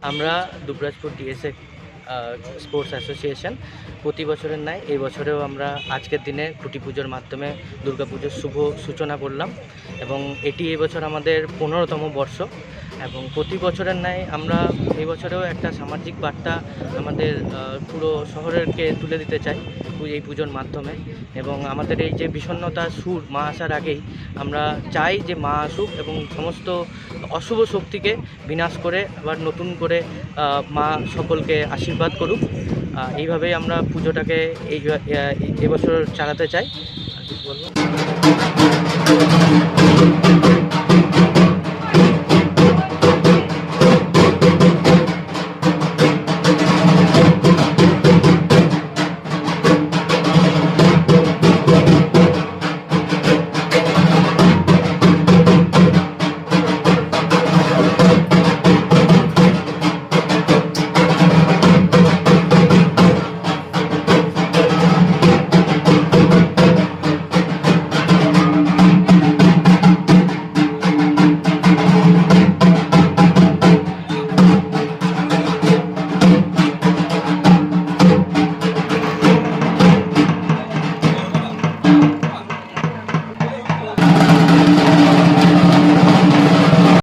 আমরা Dubrajpur DSA sports association প্রতি বছরের ন্যায় এই বছরেও আমরা আজকের দিনে খুঁটি পুজোর মাধ্যমে দুর্গাপুজোর শুভ সূচনা করলাম এবং এটি এবছর আমাদের পনেরোতম বর্ষ। এবং প্রতি বছরের ন্যায় আমরা এই বছরেও একটা সামাজিক বার্তা আমাদের পুরো শহরেরকে তুলে দিতে চাই এই পুজোর মাধ্যমে। এবং আমাদের এই যে বিষণ্ণতার সুর মা আসার আগেই আমরা চাই যে মা আসুক এবং সমস্ত অশুভ শক্তিকে বিনাশ করে আবার নতুন করে মা সকলকে আশীর্বাদ করুক। এইভাবেই আমরা পুজোটাকে এই এবছর চালাতে চাই। বলব?